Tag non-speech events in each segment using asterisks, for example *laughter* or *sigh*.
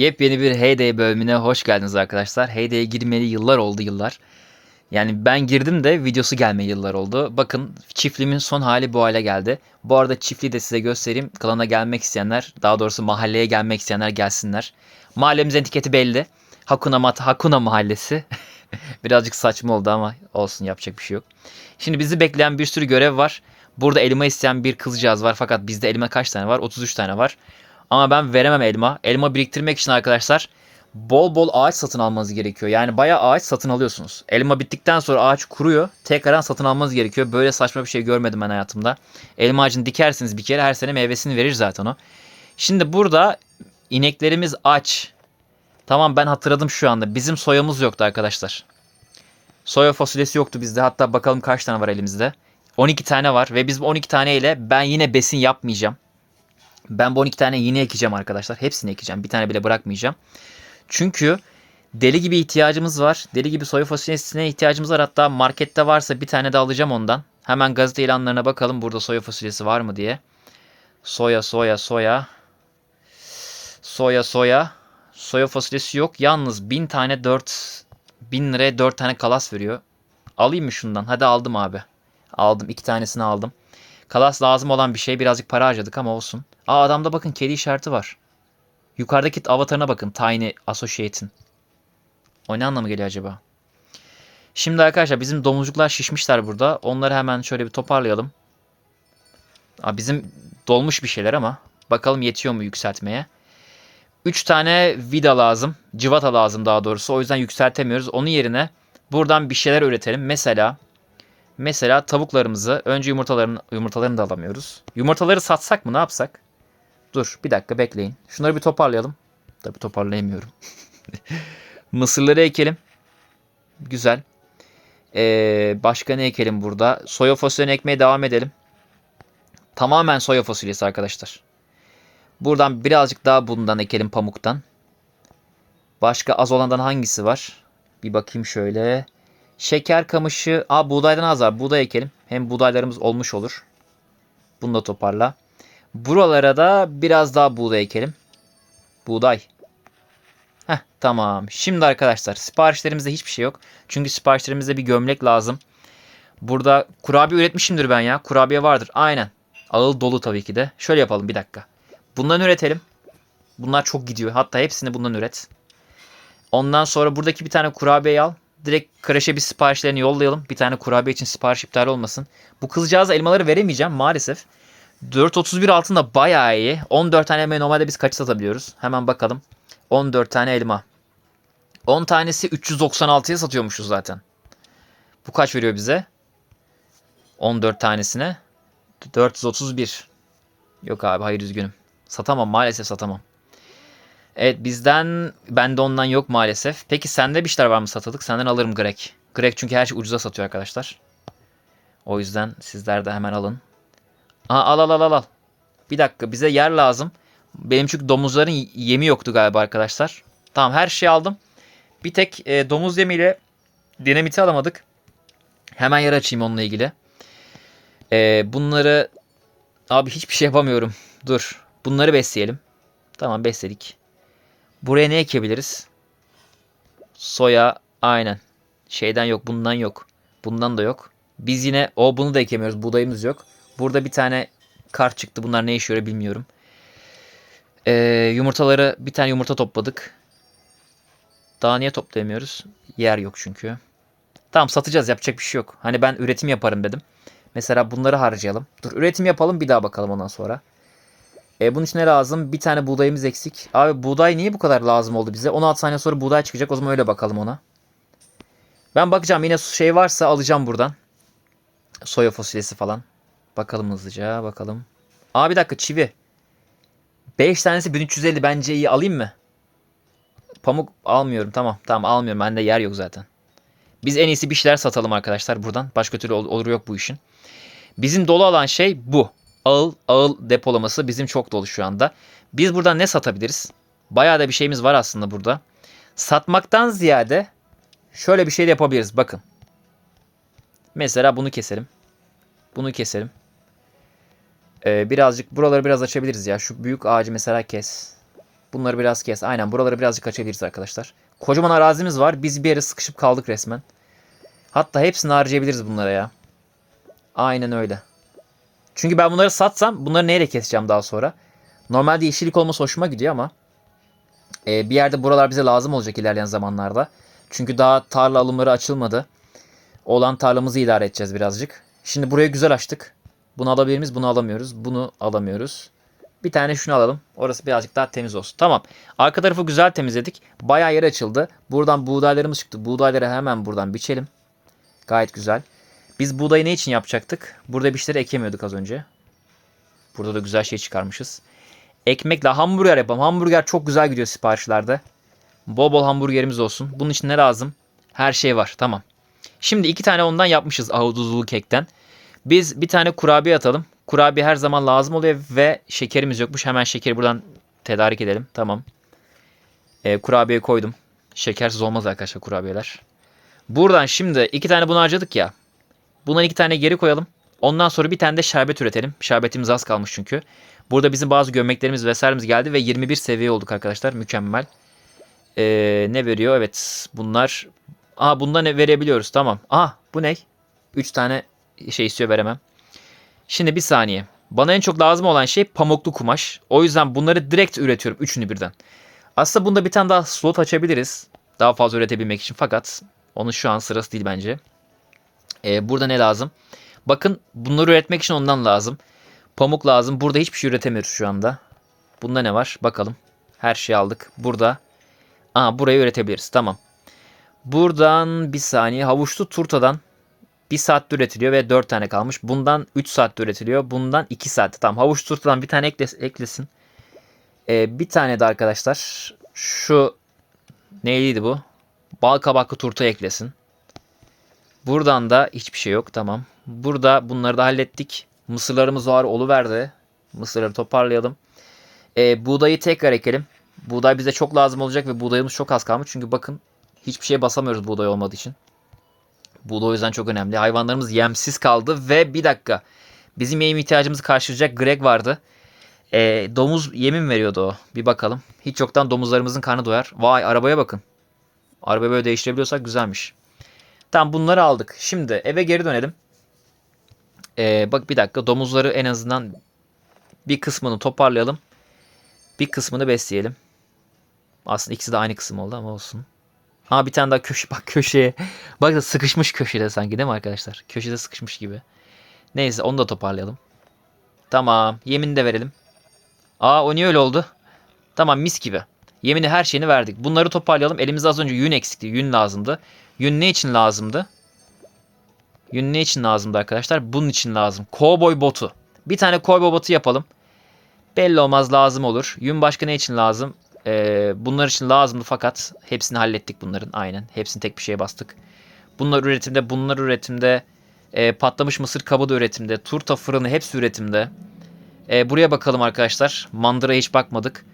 Yepyeni bir Heyday bölümüne hoş geldiniz arkadaşlar. Heyday'e girmeli yıllar oldu yıllar. Yani ben girdim de videosu gelmeye yıllar oldu. Bakın çiftliğimin son hali bu hale geldi. Bu arada çiftliği de size göstereyim. Klana gelmek isteyenler, daha doğrusu mahalleye gelmek isteyenler gelsinler. Mahallemizin etiketi belli. Hakuna Mat Hakuna Mahallesi. *laughs* Birazcık saçma oldu ama olsun yapacak bir şey yok. Şimdi bizi bekleyen bir sürü görev var. Burada elma isteyen bir kızcağız var fakat bizde elma kaç tane var? 33 tane var. Ama ben veremem elma. Elma biriktirmek için arkadaşlar bol bol ağaç satın almanız gerekiyor. Yani bayağı ağaç satın alıyorsunuz. Elma bittikten sonra ağaç kuruyor. Tekrardan satın almanız gerekiyor. Böyle saçma bir şey görmedim ben hayatımda. Elma ağacını dikersiniz bir kere her sene meyvesini verir zaten o. Şimdi burada ineklerimiz aç. Tamam ben hatırladım şu anda. Bizim soyamız yoktu arkadaşlar. Soya fasulyesi yoktu bizde. Hatta bakalım kaç tane var elimizde. 12 tane var ve biz bu 12 tane ile ben yine besin yapmayacağım. Ben bu 12 tane yine ekeceğim arkadaşlar. Hepsini ekeceğim. Bir tane bile bırakmayacağım. Çünkü deli gibi ihtiyacımız var. Deli gibi soya fasulyesine ihtiyacımız var. Hatta markette varsa bir tane de alacağım ondan. Hemen gazete ilanlarına bakalım burada soya fasulyesi var mı diye. Soya soya soya. Soya soya. Soya fasulyesi yok. Yalnız 1000 tane 4 1000 liraya 4 tane kalas veriyor. Alayım mı şundan? Hadi aldım abi. Aldım. 2 tanesini aldım. Kalas lazım olan bir şey. Birazcık para harcadık ama olsun. Aa adamda bakın kedi işareti var. Yukarıdaki avatarına bakın. Tiny Associate'in. O ne anlamı geliyor acaba? Şimdi arkadaşlar bizim domuzcuklar şişmişler burada. Onları hemen şöyle bir toparlayalım. Aa, bizim dolmuş bir şeyler ama. Bakalım yetiyor mu yükseltmeye. 3 tane vida lazım. Civata lazım daha doğrusu. O yüzden yükseltemiyoruz. Onun yerine buradan bir şeyler üretelim. Mesela Mesela tavuklarımızı önce yumurtalarını yumurtalarını da alamıyoruz. Yumurtaları satsak mı ne yapsak? Dur bir dakika bekleyin. Şunları bir toparlayalım. Tabi toparlayamıyorum. *laughs* Mısırları ekelim. Güzel. Ee, başka ne ekelim burada? Soya fasulyeni ekmeye devam edelim. Tamamen soya fasulyesi arkadaşlar. Buradan birazcık daha bundan ekelim pamuktan. Başka az olandan hangisi var? Bir bakayım şöyle. Şeker kamışı. Aa buğdaydan az var. Buğday ekelim. Hem buğdaylarımız olmuş olur. Bunu da toparla. Buralara da biraz daha buğday ekelim. Buğday. Heh tamam. Şimdi arkadaşlar siparişlerimizde hiçbir şey yok. Çünkü siparişlerimizde bir gömlek lazım. Burada kurabiye üretmişimdir ben ya. Kurabiye vardır. Aynen. Ağıl dolu tabii ki de. Şöyle yapalım bir dakika. Bundan üretelim. Bunlar çok gidiyor. Hatta hepsini bundan üret. Ondan sonra buradaki bir tane kurabiye al. Direkt kreşe bir siparişlerini yollayalım. Bir tane kurabiye için sipariş iptal olmasın. Bu kızcağıza elmaları veremeyeceğim maalesef. 4.31 altında bayağı iyi. 14 tane elmayı normalde biz kaç satabiliyoruz? Hemen bakalım. 14 tane elma. 10 tanesi 396'ya satıyormuşuz zaten. Bu kaç veriyor bize? 14 tanesine. 431. Yok abi hayır üzgünüm. Satamam maalesef satamam. Evet bizden bende ondan yok maalesef. Peki sende bir şeyler var mı satılık? Senden alırım Greg. Greg çünkü her şey ucuza satıyor arkadaşlar. O yüzden sizler de hemen alın. Aha, al al al al al. Bir dakika bize yer lazım. Benim çünkü domuzların yemi yoktu galiba arkadaşlar. Tamam her şeyi aldım. Bir tek e, domuz yemiyle dinamiti alamadık. Hemen yer açayım onunla ilgili. E, bunları abi hiçbir şey yapamıyorum. Dur. Bunları besleyelim. Tamam besledik. Buraya ne ekebiliriz? Soya aynen. Şeyden yok bundan yok. Bundan da yok. Biz yine o bunu da ekemiyoruz. Buğdayımız yok. Burada bir tane kart çıktı. Bunlar ne işe yarıyor bilmiyorum. Ee, yumurtaları bir tane yumurta topladık. Daha niye toplayamıyoruz? Yer yok çünkü. Tamam satacağız yapacak bir şey yok. Hani ben üretim yaparım dedim. Mesela bunları harcayalım. Dur üretim yapalım bir daha bakalım ondan sonra. E, bunun için ne lazım? Bir tane buğdayımız eksik. Abi buğday niye bu kadar lazım oldu bize? 16 saniye sonra buğday çıkacak. O zaman öyle bakalım ona. Ben bakacağım yine şey varsa alacağım buradan. Soya fasulyesi falan. Bakalım hızlıca bakalım. Aa bir dakika çivi. 5 tanesi 1350 bence iyi alayım mı? Pamuk almıyorum tamam tamam almıyorum bende yer yok zaten. Biz en iyisi bir şeyler satalım arkadaşlar buradan. Başka türlü ol- olur yok bu işin. Bizim dolu olan şey bu. Ağıl, ağıl depolaması bizim çok dolu şu anda. Biz buradan ne satabiliriz? Bayağı da bir şeyimiz var aslında burada. Satmaktan ziyade şöyle bir şey de yapabiliriz. Bakın. Mesela bunu keselim. Bunu keselim. Ee, birazcık buraları biraz açabiliriz ya. Şu büyük ağacı mesela kes. Bunları biraz kes. Aynen buraları birazcık açabiliriz arkadaşlar. Kocaman arazimiz var. Biz bir yere sıkışıp kaldık resmen. Hatta hepsini harcayabiliriz bunlara ya. Aynen öyle. Çünkü ben bunları satsam bunları neyle keseceğim daha sonra? Normalde yeşillik olması hoşuma gidiyor ama e, bir yerde buralar bize lazım olacak ilerleyen zamanlarda. Çünkü daha tarla alımları açılmadı. Olan tarlamızı idare edeceğiz birazcık. Şimdi burayı güzel açtık. Bunu alabilir miyiz? Bunu alamıyoruz. Bunu alamıyoruz. Bir tane şunu alalım. Orası birazcık daha temiz olsun. Tamam. Arka tarafı güzel temizledik. Bayağı yer açıldı. Buradan buğdaylarımız çıktı. Buğdayları hemen buradan biçelim. Gayet güzel. Biz buğdayı ne için yapacaktık? Burada bir şeyleri ekemiyorduk az önce. Burada da güzel şey çıkarmışız. Ekmekle hamburger yapalım. Hamburger çok güzel gidiyor siparişlerde. Bol bol hamburgerimiz olsun. Bunun için ne lazım? Her şey var. Tamam. Şimdi iki tane ondan yapmışız ahuduzlu kekten. Biz bir tane kurabiye atalım. Kurabiye her zaman lazım oluyor ve şekerimiz yokmuş. Hemen şekeri buradan tedarik edelim. Tamam. Ee, kurabiye koydum. Şekersiz olmaz arkadaşlar kurabiyeler. Buradan şimdi iki tane bunu harcadık ya. Bundan iki tane geri koyalım. Ondan sonra bir tane de şerbet üretelim. Şerbetimiz az kalmış çünkü. Burada bizim bazı gömleklerimiz vesairemiz geldi ve 21 seviye olduk arkadaşlar. Mükemmel. Ee, ne veriyor? Evet bunlar. Aa bundan ne verebiliyoruz tamam. Aa bu ne? 3 tane şey istiyor veremem. Şimdi bir saniye. Bana en çok lazım olan şey pamuklu kumaş. O yüzden bunları direkt üretiyorum. Üçünü birden. Aslında bunda bir tane daha slot açabiliriz. Daha fazla üretebilmek için. Fakat onun şu an sırası değil bence. Ee, burada ne lazım? Bakın bunları üretmek için ondan lazım. Pamuk lazım. Burada hiçbir şey üretemiyoruz şu anda. Bunda ne var? Bakalım. Her şeyi aldık. Burada. Aa burayı üretebiliriz. Tamam. Buradan bir saniye. Havuçlu turtadan bir saatte üretiliyor ve 4 tane kalmış. Bundan 3 saatte üretiliyor. Bundan 2 saatte. Tamam havuç turtadan bir tane ekles, eklesin. Ee, bir tane de arkadaşlar şu neydi bu? Bal kabaklı turta eklesin. Buradan da hiçbir şey yok. Tamam. Burada bunları da hallettik. Mısırlarımız var. verdi. Mısırları toparlayalım. Ee, buğdayı tekrar ekelim. Buğday bize çok lazım olacak ve buğdayımız çok az kalmış. Çünkü bakın hiçbir şeye basamıyoruz buğday olmadığı için. Bu da o yüzden çok önemli. Hayvanlarımız yemsiz kaldı ve bir dakika. Bizim yem ihtiyacımızı karşılayacak Greg vardı. E, domuz yemin veriyordu o. Bir bakalım. Hiç yoktan domuzlarımızın karnı doyar. Vay arabaya bakın. Arabayı böyle değiştirebiliyorsak güzelmiş. Tamam bunları aldık. Şimdi eve geri dönelim. E, bak bir dakika domuzları en azından bir kısmını toparlayalım. Bir kısmını besleyelim. Aslında ikisi de aynı kısım oldu ama olsun. Ha bir tane daha köşe *laughs* bak köşeye. Bak da sıkışmış köşede sanki değil mi arkadaşlar? Köşede sıkışmış gibi. Neyse onu da toparlayalım. Tamam. Yemin de verelim. Aa o niye öyle oldu? Tamam mis gibi. Yemini her şeyini verdik. Bunları toparlayalım. Elimizde az önce yün eksikti. Yün lazımdı. Yün ne için lazımdı? Yün ne için lazımdı arkadaşlar? Bunun için lazım. Cowboy botu. Bir tane cowboy botu yapalım. Belli olmaz lazım olur. Yün başka ne için lazım? Ee, bunlar için lazımdı fakat hepsini hallettik bunların aynen. Hepsini tek bir şeye bastık. Bunlar üretimde, bunlar üretimde. E, patlamış mısır kabı da üretimde. Turta fırını hepsi üretimde. E, buraya bakalım arkadaşlar. Mandıra'ya hiç bakmadık.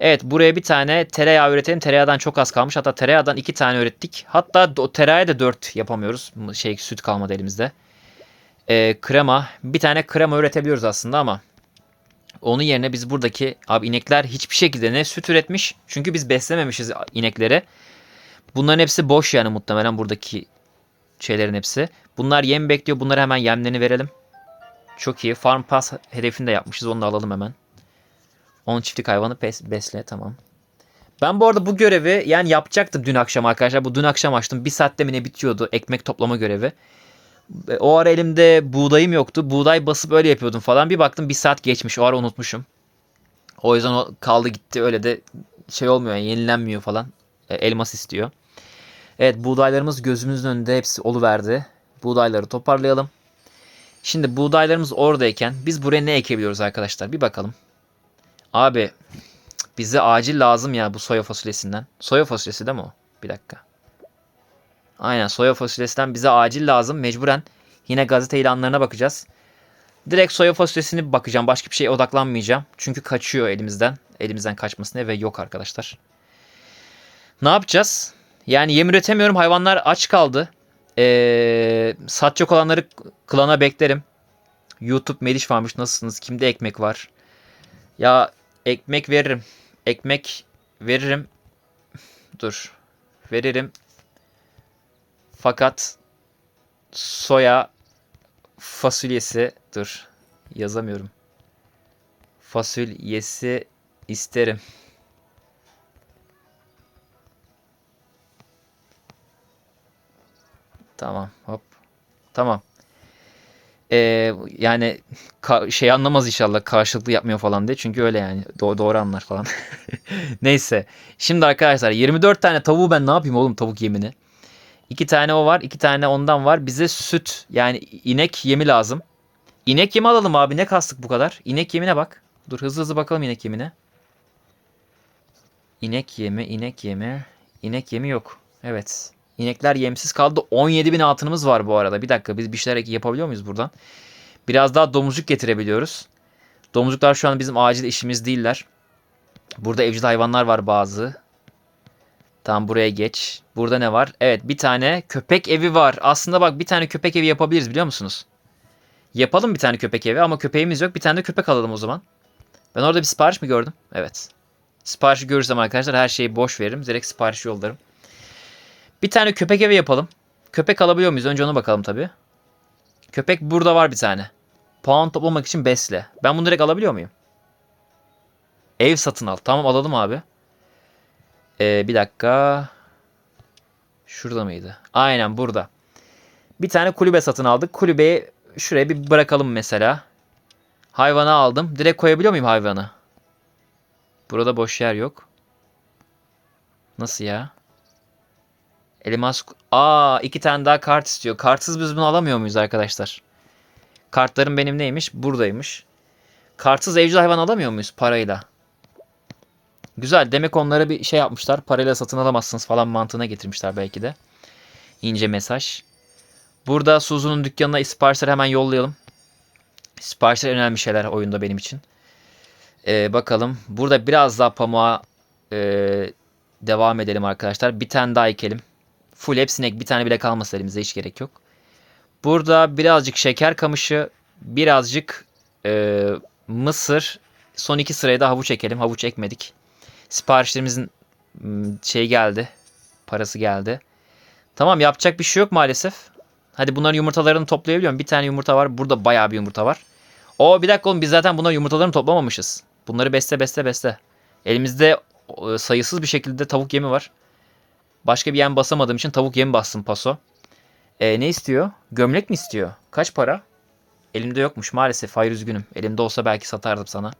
Evet buraya bir tane tereyağı üretelim. Tereyağdan çok az kalmış. Hatta tereyağdan iki tane ürettik. Hatta o tereyağı da dört yapamıyoruz. Şey süt kalmadı elimizde. E, krema. Bir tane krema üretebiliyoruz aslında ama onun yerine biz buradaki abi inekler hiçbir şekilde ne süt üretmiş. Çünkü biz beslememişiz inekleri. Bunların hepsi boş yani muhtemelen buradaki şeylerin hepsi. Bunlar yem bekliyor. Bunları hemen yemlerini verelim. Çok iyi. Farm Pass hedefini de yapmışız. Onu da alalım hemen. 10 çiftlik hayvanı besle. Tamam. Ben bu arada bu görevi yani yapacaktım dün akşam arkadaşlar. Bu dün akşam açtım. Bir saatte mi ne bitiyordu ekmek toplama görevi. O ara elimde buğdayım yoktu. Buğday basıp öyle yapıyordum falan. Bir baktım bir saat geçmiş. O ara unutmuşum. O yüzden o kaldı gitti. Öyle de şey olmuyor yani yenilenmiyor falan. E, elmas istiyor. Evet buğdaylarımız gözümüzün önünde hepsi oluverdi. Buğdayları toparlayalım. Şimdi buğdaylarımız oradayken biz buraya ne ekebiliyoruz arkadaşlar? Bir bakalım. Abi bize acil lazım ya bu soya fasulyesinden. Soya fasulyesi değil mi o? Bir dakika. Aynen soya fasulyesinden bize acil lazım. Mecburen yine gazete ilanlarına bakacağız. Direkt soya fasulyesini bakacağım. Başka bir şeye odaklanmayacağım. Çünkü kaçıyor elimizden. Elimizden kaçmasına ve yok arkadaşlar. Ne yapacağız? Yani yem üretemiyorum. Hayvanlar aç kaldı. Ee, satacak olanları klana beklerim. YouTube Meliş varmış. Nasılsınız? Kimde ekmek var? Ya ekmek veririm. ekmek veririm. Dur. Veririm. Fakat soya fasulyesi dur. Yazamıyorum. Fasulyesi isterim. Tamam. Hop. Tamam. Ee, yani şey anlamaz inşallah karşılıklı yapmıyor falan diye. Çünkü öyle yani. Do- doğru anlar falan. *laughs* Neyse. Şimdi arkadaşlar 24 tane tavuğu ben ne yapayım oğlum tavuk yemini? 2 tane o var. 2 tane ondan var. Bize süt yani inek yemi lazım. İnek yemi alalım abi. Ne kastık bu kadar? İnek yemine bak. Dur hızlı hızlı bakalım inek yemine. İnek yemi, inek yemi. İnek yemi yok. Evet. İnekler yemsiz kaldı. 17 bin altınımız var bu arada. Bir dakika biz bir şeyler yapabiliyor muyuz buradan? Biraz daha domuzcuk getirebiliyoruz. Domuzcuklar şu an bizim acil işimiz değiller. Burada evcil hayvanlar var bazı. Tamam buraya geç. Burada ne var? Evet bir tane köpek evi var. Aslında bak bir tane köpek evi yapabiliriz biliyor musunuz? Yapalım bir tane köpek evi ama köpeğimiz yok. Bir tane de köpek alalım o zaman. Ben orada bir sipariş mi gördüm? Evet. Siparişi görürsem arkadaşlar her şeyi boş veririm. Direkt sipariş yollarım. Bir tane köpek evi yapalım. Köpek alabiliyor muyuz? Önce ona bakalım tabii. Köpek burada var bir tane. Puan toplamak için besle. Ben bunu direkt alabiliyor muyum? Ev satın al. Tamam alalım abi. Ee, bir dakika. Şurada mıydı? Aynen burada. Bir tane kulübe satın aldık. Kulübeyi şuraya bir bırakalım mesela. Hayvanı aldım. Direkt koyabiliyor muyum hayvanı? Burada boş yer yok. Nasıl ya? Elmas... Aa iki tane daha kart istiyor. Kartsız biz bunu alamıyor muyuz arkadaşlar? Kartlarım benim neymiş? Buradaymış. Kartsız evcil hayvan alamıyor muyuz parayla? Güzel. Demek onlara bir şey yapmışlar. Parayla satın alamazsınız falan mantığına getirmişler belki de. İnce mesaj. Burada Suzu'nun dükkanına siparişleri hemen yollayalım. Siparişler önemli şeyler oyunda benim için. Ee, bakalım. Burada biraz daha pamuğa e, devam edelim arkadaşlar. Bir tane daha ekelim. Full hepsine ek. Bir tane bile kalmasa elimizde hiç gerek yok. Burada birazcık şeker kamışı, birazcık e, mısır. Son iki sıraya da havuç ekelim. Havuç ekmedik. Siparişlerimizin şey geldi. Parası geldi. Tamam yapacak bir şey yok maalesef. Hadi bunların yumurtalarını toplayabiliyorum. Bir tane yumurta var. Burada bayağı bir yumurta var. O bir dakika oğlum biz zaten bunların yumurtalarını toplamamışız. Bunları besle besle besle. Elimizde sayısız bir şekilde tavuk yemi var. Başka bir yem basamadığım için tavuk yemi bastım paso. E, ne istiyor? Gömlek mi istiyor? Kaç para? Elimde yokmuş maalesef. Hayır üzgünüm. Elimde olsa belki satardım sana.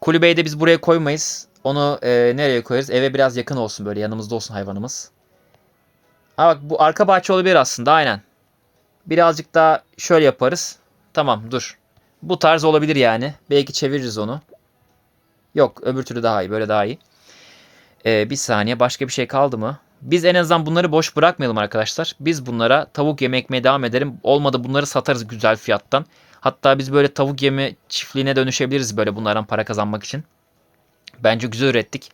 Kulübeyi de biz buraya koymayız. Onu e, nereye koyarız? Eve biraz yakın olsun böyle yanımızda olsun hayvanımız. Ha bak bu arka bahçe olabilir aslında aynen. Birazcık daha şöyle yaparız. Tamam dur. Bu tarz olabilir yani. Belki çeviririz onu. Yok öbür türlü daha iyi. Böyle daha iyi. Ee, bir saniye başka bir şey kaldı mı? Biz en azından bunları boş bırakmayalım arkadaşlar. Biz bunlara tavuk yeme ekmeye devam edelim. Olmadı bunları satarız güzel fiyattan. Hatta biz böyle tavuk yemi çiftliğine dönüşebiliriz böyle bunlardan para kazanmak için. Bence güzel ürettik.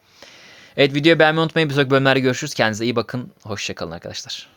Evet videoyu beğenmeyi unutmayın. Bir sonraki bölümlerde görüşürüz. Kendinize iyi bakın. Hoşçakalın arkadaşlar.